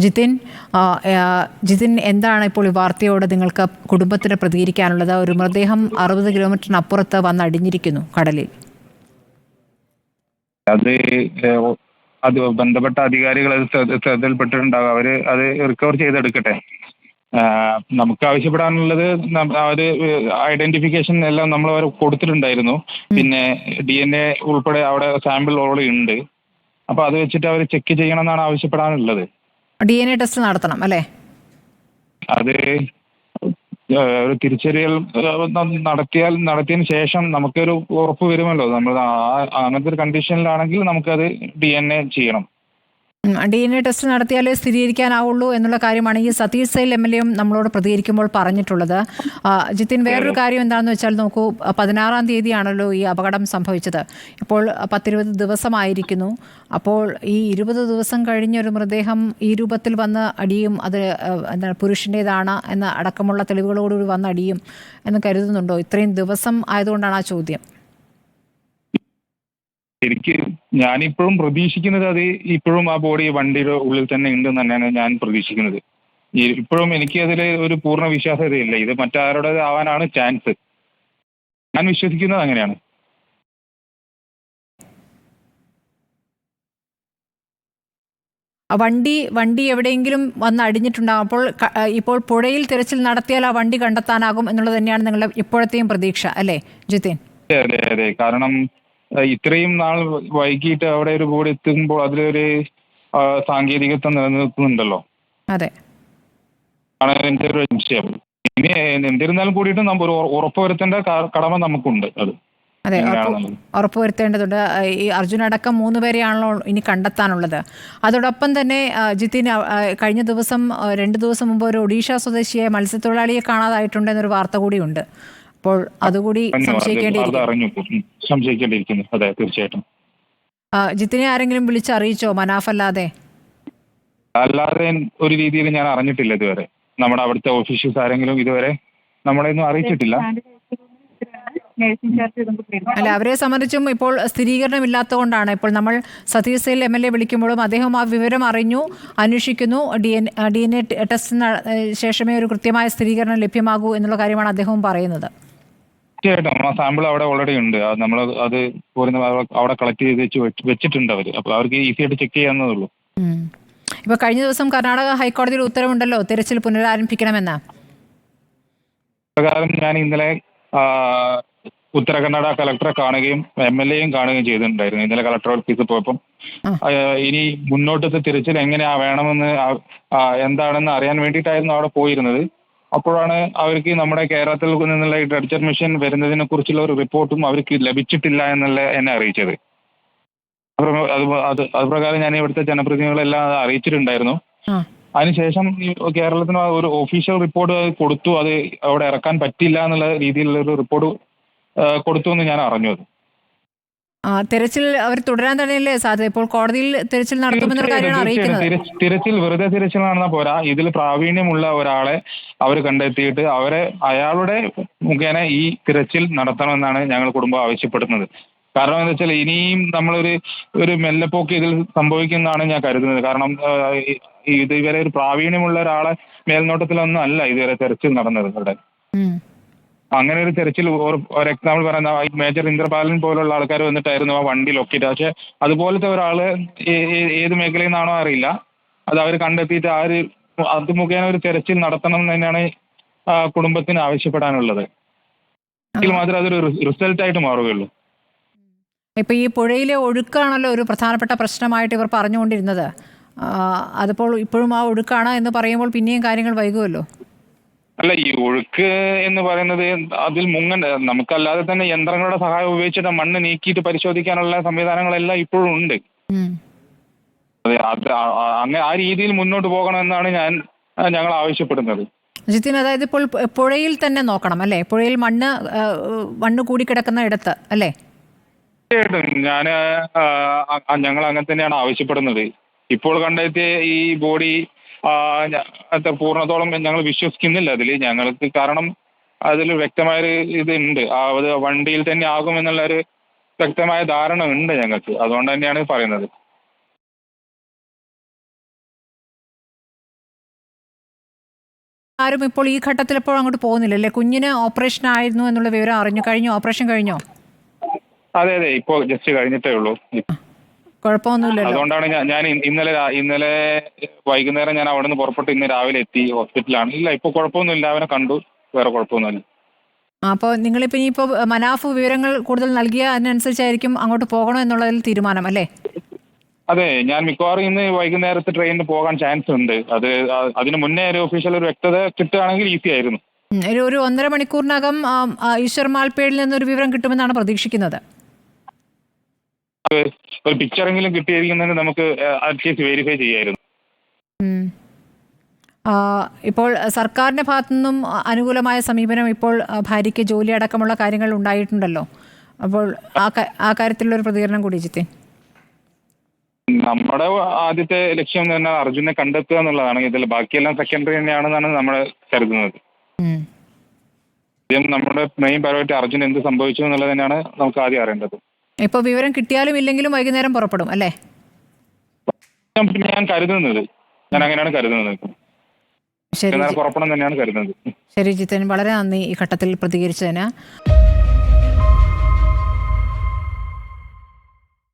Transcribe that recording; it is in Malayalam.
ജിതിൻ ജിതിൻ എന്താണ് ഇപ്പോൾ ഈ വാർത്തയോട് നിങ്ങൾക്ക് കുടുംബത്തിന് പ്രതികരിക്കാനുള്ളത്? ഒരു മൃതദേഹം അറുപത് കിലോമീറ്ററിനപ്പുറത്ത് വന്ന് അടിഞ്ഞിരിക്കുന്നു കടലിൽ. അത് അത് ബന്ധപ്പെട്ട അധികാരികൾ അത് ശ്രദ്ധ- ശ്രദ്ധയിൽപ്പെട്ടിട്ടുണ്ടാകും അവർ അത് റിക്കവർ ചെയ്തെടുക്കട്ടെ. നമുക്ക് ആവശ്യപ്പെടാനുള്ളത് അവർ ഐഡന്റിഫിക്കേഷൻ എല്ലാം നമ്മൾ അവർ കൊടുത്തിട്ടുണ്ടായിരുന്നു. പിന്നെ ഡി എൻ എ ഉൾപ്പെടെ അവിടെ സാമ്പിൾ ഓൾറെഡി ഉണ്ട്. അപ്പൊ അത് വെച്ചിട്ട് അവർ ചെക്ക് ചെയ്യണം എന്നാണ് ആവശ്യപ്പെടാനുള്ളത്. ഡി എൻ എ ടെസ്റ്റ് നടത്തണം അല്ലേ? അത്. ഒരു തിരിച്ചറിയൽ നടത്തിയാൽ നടത്തിയതിന് ശേഷം നമുക്കൊരു ഉറപ്പ് വരുമല്ലോ. നമ്മൾ അങ്ങനത്തെ ഒരു കണ്ടീഷനിലാണെങ്കിൽ നമുക്കത് ഡി എൻ എ ചെയ്യണം. ഡി എൻ എ ടെസ്റ്റ് നടത്തിയാലേ സ്ഥിരീകരിക്കാനാവുള്ളൂ എന്നുള്ള കാര്യമാണ് ഈ സതീഷ് സൈൽ എം എൽ എയും നമ്മളോട് പ്രതികരിക്കുമ്പോൾ പറഞ്ഞിട്ടുള്ളത്. ജിത്തിൻ വേറൊരു കാര്യം എന്താണെന്ന് വെച്ചാൽ നോക്കൂ പതിനാറാം തീയതിയാണല്ലോ ഈ അപകടം സംഭവിച്ചത്. ഇപ്പോൾ പത്തിരുപത് ദിവസമായിരിക്കുന്നു. അപ്പോൾ ഈ ഇരുപത് ദിവസം കഴിഞ്ഞൊരു മൃതദേഹം ഈ രൂപത്തിൽ വന്ന് അടിയും അത് എന്താ പുരുഷന്റേതാണ് എന്ന അടക്കമുള്ള തെളിവുകളോടുകൂടി വന്ന് അടിയും എന്ന് കരുതുന്നുണ്ടോ? ഇത്രയും ദിവസം ആയതുകൊണ്ടാണ് ആ ചോദ്യം. എനിക്ക് ഞാനിപ്പോഴും പ്രതീക്ഷിക്കുന്നത് അത് ഇപ്പോഴും ആ ബോഡി വണ്ടിയുടെ ഉള്ളിൽ തന്നെ ഉണ്ടെന്ന് തന്നെയാണ് ഞാൻ പ്രതീക്ഷിക്കുന്നത്. ഇപ്പോഴും എനിക്ക് അതിൽ ഒരു പൂർണ വിശ്വാസ്യതയില്ല. ഇത് മറ്റാരുടെ ആവാനാണ് ചാൻസ് ഞാൻ വിശ്വസിക്കുന്നത് അങ്ങനെയാണ്. വണ്ടി വണ്ടി എവിടെയെങ്കിലും വന്ന് അടിഞ്ഞിട്ടുണ്ടാകും അപ്പോൾ ഇപ്പോൾ പുഴയിൽ തിരച്ചിൽ നടത്തിയാൽ ആ വണ്ടി കണ്ടെത്താനാകും എന്നുള്ളത് തന്നെയാണ് നിങ്ങളുടെ ഇപ്പോഴത്തെയും പ്രതീക്ഷ അല്ലേ? ജിതിൻ. അതെ അതെ. കാരണം ഇത്രയും നാൾ വൈകിട്ട് അവിടെ ഒരു ബോഡി എത്തുമ്പോൾ അതിലൊരു സാങ്കേതികത്വം നിലനിൽക്കുന്നുണ്ടല്ലോ. അതെ. ആണ് എന്റെ ഒരു സംശയം ഇനി എന്തിരുന്നാലും കൂടിയിട്ട് നമ്മൾ ഉറപ്പുവരുത്തേണ്ട കടമ നമുക്കുണ്ട് അത്. അതെ ഉറപ്പുവരുത്തേണ്ടതുണ്ട്. ഈ അർജുൻ അടക്കം മൂന്ന് പേരെയാണല്ലോ ഇനി കണ്ടെത്താനുള്ളത്. അതോടൊപ്പം തന്നെ ആ, കഴിഞ്ഞ ദിവസം രണ്ട് ദിവസം മുമ്പ് ഒരു ഒഡീഷ സ്വദേശിയെ മത്സ്യത്തൊഴിലാളിയെ കാണാതായിട്ടുണ്ടെന്നൊരു വാർത്ത കൂടിയുണ്ട്. അപ്പോൾ അതുകൂടി. സംശയിക്കേണ്ടിയിരിക്കുന്നു. അതെ തീർച്ചയായിട്ടും. ജിത്തിനെ ആരെങ്കിലും വിളിച്ചറിയിച്ചോ മനാഫ് അല്ലാതെ? അല്ലാതെ ഒരു രീതിയിൽ ഞാൻ അറിഞ്ഞിട്ടില്ല ഇതുവരെ. നമ്മുടെ അവിടുത്തെ ഓഫീഷ്യൽസ് ആരെങ്കിലും ഇതുവരെ നമ്മളെ ഒന്നും അറിയിച്ചിട്ടില്ല. അല്ല അവരെ സംബന്ധിച്ചും ഇപ്പോൾ സ്ഥിരീകരണം ഇല്ലാത്തതുകൊണ്ടാണ് ഇപ്പോൾ നമ്മൾ Satish Sail M L A വിളിക്കുമ്പോഴും അദ്ദേഹം ആ വിവരം അറിഞ്ഞു അന്വേഷിക്കുന്നു. D N D N A ടെസ്റ്റിന് ശേഷമേ ഒരു കൃത്യമായ സ്ഥിരീകരണം ലഭ്യമാകൂ എന്നുള്ള കാര്യമാണ് അദ്ദേഹവും പറയുന്നത്. തീർച്ചയായിട്ടും ആ സാമ്പിൾ അവിടെ ഓൾറെഡി ഉണ്ട്. അത് നമ്മൾ അത് പോരുന്ന അവിടെ കളക്ട് ചെയ്ത് വെച്ച് വെച്ച് വെച്ചിട്ടുണ്ട് അവർ അപ്പോൾ അവർക്ക് ഈസി ആയിട്ട് ചെക്ക് ചെയ്യാവുന്നതേ ഉള്ളൂ. ഇപ്പൊ ഇപ്പോൾ കഴിഞ്ഞ ദിവസം കർണാടക ഹൈക്കോടതിയിൽ ഉത്തരവുണ്ടല്ലോ തിരച്ചിൽ പുനരാരംഭിക്കണമെന്ന. പ്രകാരം ഞാൻ ഇന്നലെ ഉത്തര കർണാടക കളക്ടറെ കാണുകയും എം എൽ എയും കാണുകയും ചെയ്തിട്ടുണ്ടായിരുന്നു. ഇന്നലെ കളക്ടർ ഓഫീസിൽ പോയപ്പം. ഇനി മുന്നോട്ടത്തെ തിരച്ചിൽ എങ്ങനെയാ വേണമെന്ന് എന്താണെന്ന് അറിയാൻ വേണ്ടിയിട്ടായിരുന്നു അവിടെ പോയിരുന്നത്. അപ്പോഴാണ് അവർക്ക് നമ്മുടെ കേരളത്തിൽ നിന്നുള്ള ഈ ഡ്രഡ്ജർ മിഷൻ വരുന്നതിനെ കുറിച്ചുള്ള ഒരു റിപ്പോർട്ടും അവർക്ക് ലഭിച്ചിട്ടില്ല എന്നുള്ള എന്നെ അറിയിച്ചത്. അത് അത് അത് അതുപ്രകാരം ഞാൻ ഇവിടുത്തെ ജനപ്രതിനിധികളെല്ലാം അത് അറിയിച്ചിട്ടുണ്ടായിരുന്നു. അതിനുശേഷം കേരളത്തിന് ഒരു ഒഫീഷ്യൽ റിപ്പോർട്ട് കൊടുത്തു. അത് അവിടെ ഇറക്കാൻ പറ്റില്ല എന്നുള്ള രീതിയിലുള്ള ഒരു റിപ്പോർട്ട് കൊടുത്തു എന്ന് ഞാൻ അറിഞ്ഞു അത്. തിരച്ചിൽ അവർ തുടരാൻ തന്നെയല്ലേ സാധ്യത? ഇപ്പോൾ കോടതിയിൽ തിരച്ചിൽ നടത്തുമെന്നൊരു കാര്യമാണ് അറിയിക്കുന്നത്. തിരച്ചിൽ- വെറുതെ തിരച്ചിൽ നടന്നാൽ പോരാ. ഇതിൽ പ്രാവീണ്യമുള്ള ഒരാളെ അവർ കണ്ടെത്തിയിട്ട് അവരെ അയാളുടെ മുഖേന ഈ തിരച്ചിൽ നടത്തണമെന്നാണ് ഞങ്ങൾ കുടുംബം ആവശ്യപ്പെടുന്നത്. കാരണം എന്താ വെച്ചാൽ ഇനിയും നമ്മളൊരു ഒരു മെല്ലെപ്പോക്ക് ഇതിൽ സംഭവിക്കുന്നതാണ് ഞാൻ കരുതുന്നത്. കാരണം ഇത് ഇവരെ ഒരു പ്രാവീണ്യമുള്ള ഒരാളെ മേൽനോട്ടത്തിലൊന്നും അല്ല ഇതുവരെ തെരച്ചിൽ നടന്നത്. ഇവിടെ. അങ്ങനെ ഒരു തെരച്ചിൽ ഒരു എക്സാമ്പിൾ പറയുന്ന ഈ മേജർ ഇന്ദ്രപാലൻ പോലുള്ള ആൾക്കാർ വന്നിട്ടായിരുന്നു ആ വണ്ടി ലൊക്കേറ്റ് പക്ഷെ അതുപോലത്തെ ഒരാൾ ഏത് മേഖലയിൽ നിന്നാണോ അറിയില്ല. അത് അവർ കണ്ടെത്തിയിട്ട് ആ ഒരു അത് മുഖേന ഒരു തെരച്ചിൽ നടത്തണം എന്ന് തന്നെയാണ് കുടുംബത്തിന് ആവശ്യപ്പെടാനുള്ളത്. എങ്കിൽ മാത്രമേ അതൊരു റിസൾട്ട് ആയിട്ട് മാറുകയുള്ളൂ. ഇപ്പൊ ഈ പുഴയിലെ ഒഴുക്കാണല്ലോ ഒരു പ്രധാനപ്പെട്ട പ്രശ്നമായിട്ട് ഇവർ പറഞ്ഞുകൊണ്ടിരുന്നത്. അതിപ്പോൾ ഇപ്പോഴും ആ ഒഴുക്കാണ് എന്ന് പറയുമ്പോൾ പിന്നെയും കാര്യങ്ങൾ വൈകുമല്ലോ? അല്ല ഈ ഒഴുക്ക് എന്ന് പറയുന്നത് അതിൽ മുങ്ങണ്ട നമുക്കല്ലാതെ തന്നെ യന്ത്രങ്ങളുടെ സഹായം ഉപയോഗിച്ചിട്ട് മണ്ണ് നീക്കിയിട്ട് പരിശോധിക്കാനുള്ള സംവിധാനങ്ങളെല്ലാം ഇപ്പോഴും ഉണ്ട്. അതെ അത് അങ്ങനെ ആ രീതിയിൽ മുന്നോട്ട് പോകണമെന്നാണ് ഞാൻ ഞങ്ങൾ ആവശ്യപ്പെടുന്നത്. ജിത്തിൻ അതായത് ഇപ്പോൾ പുഴയിൽ തന്നെ നോക്കണം അല്ലേ? പുഴയിൽ മണ്ണ് മണ്ണ് കൂടി കിടക്കുന്ന ഇടത്ത് അല്ലേ? തീർച്ചയായിട്ടും. ഞാൻ ഞങ്ങൾ അങ്ങനെ തന്നെയാണ് ആവശ്യപ്പെടുന്നത്. ഇപ്പോൾ കണ്ടെത്തിയ ഈ ബോഡി പൂർണത്തോളം ഞങ്ങൾ വിശ്വസിക്കുന്നില്ല അതിൽ ഞങ്ങൾക്ക് കാരണം അതിൽ വ്യക്തമായൊരു ഇത് ഉണ്ട് ആ അത് വണ്ടിയിൽ തന്നെ ആകും ഒരു വ്യക്തമായ ധാരണ ഉണ്ട് ഞങ്ങൾക്ക്. അതുകൊണ്ട് തന്നെയാണ് പറയുന്നത്. ആരും ഇപ്പോൾ ഈ ഘട്ടത്തിൽ ഇപ്പോൾ അങ്ങോട്ട് പോകുന്നില്ല അല്ലേ? കുഞ്ഞിന് ഓപ്പറേഷൻ ആയിരുന്നു എന്നുള്ള വിവരം അറിഞ്ഞു. കഴിഞ്ഞു? ഓപ്പറേഷൻ കഴിഞ്ഞോ? അതെ അതെ. ഇപ്പോൾ ജസ്റ്റ് കഴിഞ്ഞിട്ടേ ഉള്ളൂ. അതുകൊണ്ടാണ് ഞാൻ ഇന്നലെ ഇന്നലെ വൈകുന്നേരം ഞാൻ അവിടെ നിന്ന് പുറപ്പെട്ട് ഇന്ന് രാവിലെ എത്തി ഹോസ്പിറ്റലാണ് ഇല്ല ഇപ്പൊ കുഴപ്പമൊന്നുമില്ല. അവനെ കണ്ടു. വേറെ കുഴപ്പമൊന്നുമില്ല. അപ്പോൾ നിങ്ങളിപ്പോൾ ഇനിയിപ്പോൾ മനാഫ് വിവരങ്ങൾ കൂടുതൽ നൽകിയ അതിനനുസരിച്ചായിരിക്കും അങ്ങോട്ട് പോകണോ എന്നുള്ളതിൽ തീരുമാനം അല്ലേ? അതെ ഞാൻ മിക്കവാറും ഇന്ന് വൈകുന്നേരത്തെ ട്രെയിനിന് പോകാൻ ചാൻസ് ഉണ്ട്. അത് അതിന് മുന്നേ ഒരു ഒഫീഷ്യൽ ഒരു വ്യക്തത കിട്ടുകയാണെങ്കിൽ ഈസി ആയിരുന്നു. ഒരു ഒരു ഒന്നര മണിക്കൂറിനകം ഈശ്വർ മാൽപ്പേടിൽ നിന്നൊരു വിവരം കിട്ടുമെന്നാണ് പ്രതീക്ഷിക്കുന്നത്. ഒരു പിക്ചറെങ്കിലും കിട്ടിയിരിക്കുന്നതിന് നമുക്ക് അറ്റ്ലീസ്റ്റ് വെരിഫൈ ചെയ്യായിരുന്നു. ഇപ്പോൾ സർക്കാരിന്റെ ഭാഗത്തു നിന്നും അനുകൂലമായ സമീപനം ഇപ്പോൾ ഭാര്യയ്ക്ക് ജോലി അടക്കമുള്ള കാര്യങ്ങൾ ഉണ്ടായിട്ടുണ്ടല്ലോ. അപ്പോൾ ആ കാര്യത്തിലുള്ള ഒരു പ്രതികരണം കൂടി ജിത്തേ. നമ്മുടെ ആദ്യത്തെ ലക്ഷ്യം എന്ന് പറഞ്ഞാൽ അർജുനെ കണ്ടെത്തുക എന്നുള്ളതാണ്. ഇതിൽ ബാക്കിയെല്ലാം സെക്കൻഡറി തന്നെയാണെന്നാണ് നമ്മൾ കരുതുന്നത്. ആദ്യം നമ്മുടെ മെയിൻ പരമായിട്ട് അർജുൻ എന്ത് സംഭവിച്ചു എന്നുള്ളത് തന്നെയാണ് നമുക്ക് ആദ്യം അറിയേണ്ടത്. ഇപ്പോൾ വിവരം കിട്ടിയാലും ഇല്ലെങ്കിലും വൈകുന്നേരം പുറപ്പെടും അല്ലേ? ഞാൻ- ഞാൻ കരുതുന്നത്. ഞാൻ അങ്ങനെയാണ് കരുതുന്നത്. ശരി പുറപ്പെടും തന്നെയാണ് കരുതുന്നത്. ശരി ജിത്തൻ വളരെ നന്ദി ഈ ഘട്ടത്തിൽ പ്രതികരിച്ചതിന്.